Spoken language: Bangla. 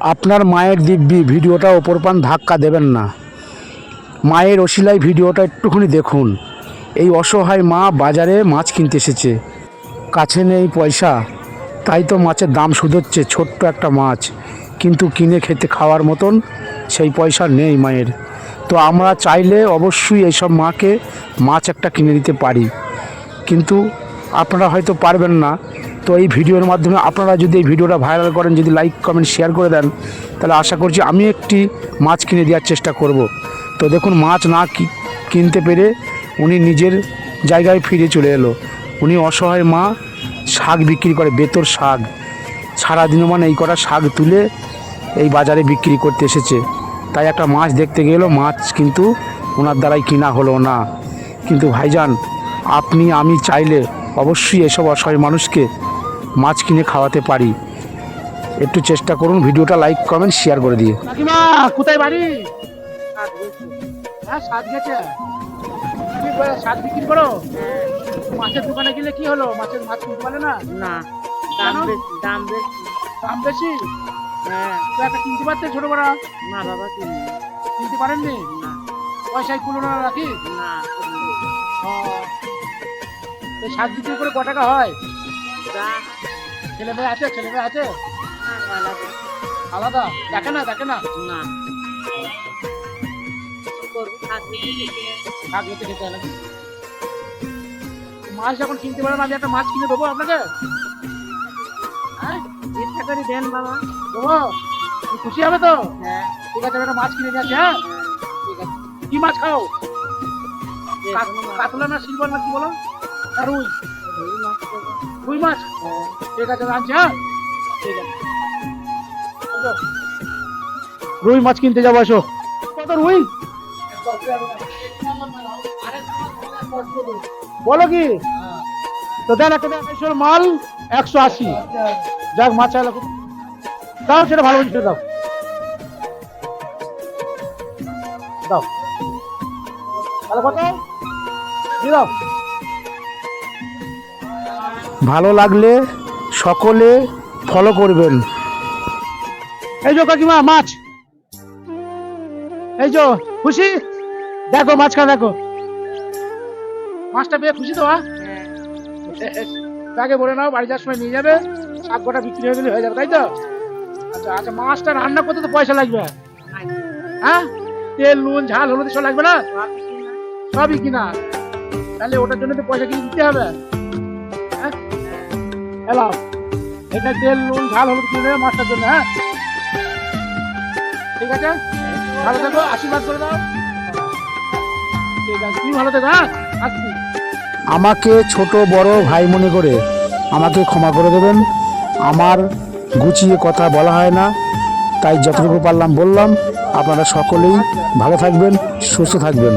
আপনার মায়ের দিব্যি ভিডিওটা ওপর পান ধাক্কা দেবেন না। মায়ের ওসিলায় ভিডিওটা একটুখানি দেখুন। এই অসহায় মা বাজারে মাছ কিনতে এসেছে। কাছে নেই পয়সা। তাই তো মাছের দাম শুধোচ্ছে, ছোট্ট একটা মাছ। কিন্তু কিনে খেতে খাওয়ার মতন সেই পয়সা নেই মায়ের। তো আমরা চাইলে অবশ্যই এইসব মাকে মাছ একটা কিনে দিতে পারি। কিন্তু আপনারা হয়তো পারবেন না। তো এই ভিডিওর মাধ্যমে আপনারা যদি এই ভিডিওটা ভাইরাল করেন, যদি লাইক, কমেন্ট, শেয়ার করে দেন, তাহলে আশা করছি আমি একটি মাছ কিনে দেওয়ার চেষ্টা করব। তো দেখুন, মাছ না কিনতে পেরে উনি নিজের জায়গায় ফিরে চলে এলো। উনি অসহায় মা, শাক বিক্রি করে, বেতর শাক। সারাদিনও মানে এই কটা শাক তুলে এই বাজারে বিক্রি করতে এসেছে। তাই একটা মাছ দেখতে গেলো, মাছ কিন্তু ওনার দ্বারাই কিনা হলো না। কিন্তু ভাইজান, আপনি, আমি চাইলে অবশ্যই এসব অসহায় মানুষকে মাছ কিনে খাওয়াতে পারি। একটু চেষ্টা করুন ভিডিওটা লাইক কমেন্ট শেয়ার করে দিয়ে। কোথায় বাড়ি? হ্যাঁ সাত গেছে। সাত বিক্রি করো? মাছের দোকানে গেলে কি হলো? মাছের মাছ কিনতে পারে না? না দাম বেশি দাম বেশি। দাম বেশি? হ্যাঁ। তো একটা কিনতে পারতেন ছোট বড় না বাবা কিনতে পারেননি? না। পয়সায় কুলো না রাখি? না শাক বিক্রি করে ক টাকা হয়? ছেলে মেয়ে আছে ছেলে মেয়ে আছে? আলাদা? দেখে না দেখে না? শাক খেতে হয় নাকি মাছ যখন কিনতে পারেন আমি একটা মাছ কিনে দেবো আপনাকে? হ্যাঁ? ইচ্ছা করে দেন বাবা। দেবো? খুশি হবে তো? হ্যাঁ। ঠিক আছে একটা মাছ কিনে নিয়ে হ্যাঁ? ঠিক আছে। কি মাছ খাও? কাতলা না সিলভার না কি বলো? রুই রুই। মাছ। রুই মাছ। ঠিক আছে আনছি হ্যাঁ? ঠিক আছে। রুই মাছ কিনতে যাব এসো কত রুই? বলো কি? তো দেন একটা দেন মাল একশো আশি। যাক মাছ চাইলে দাও সেটা ভালো জিনিস দাও। দাও। তাহলে কত? দিয়ে দাও। ভালো লাগলে সকলে ফলো করবেন। এই যে কাকিমা মাছ। এই যে খুশি? দেখো মাছখানা দেখো। মাছটা পেয়ে খুশি তো হ্যাঁ? হ্যাঁ। তাকে বলে নাও বাড়ি যাওয়ার সময় নিয়ে যাবে। শাক গোটা বিক্রি হয়ে গেলে হয়ে যাবে তাই তো? আচ্ছা আচ্ছা মাছটা রান্না করতে তো পয়সা লাগবে। হ্যাঁ? তেল নুন ঝাল হলুদ সব লাগবে না? সবই কিনা। তাহলে ওটার জন্য তো পয়সা কিনে দিতে হবে। হ্যাঁ এলাও। এটা তেল, নুন, ঝাল, হলুদ কিনে মাছটার জন্য হ্যাঁ? ঠিক আছে? ভালো থেকো, আশীর্বাদ করে দাও। ঠিক আছে, তুমি ভালো থেকো হ্যাঁ? আমাকে ছোট, বড় ভাই মনে করে আমাকে ক্ষমা করে দেবেন। আমার গুছিয়ে কথা বলা হয় না, তাই যতটুকু পারলাম বললাম। আপনারা সকলেই ভালো থাকবেন, সুস্থ থাকবেন।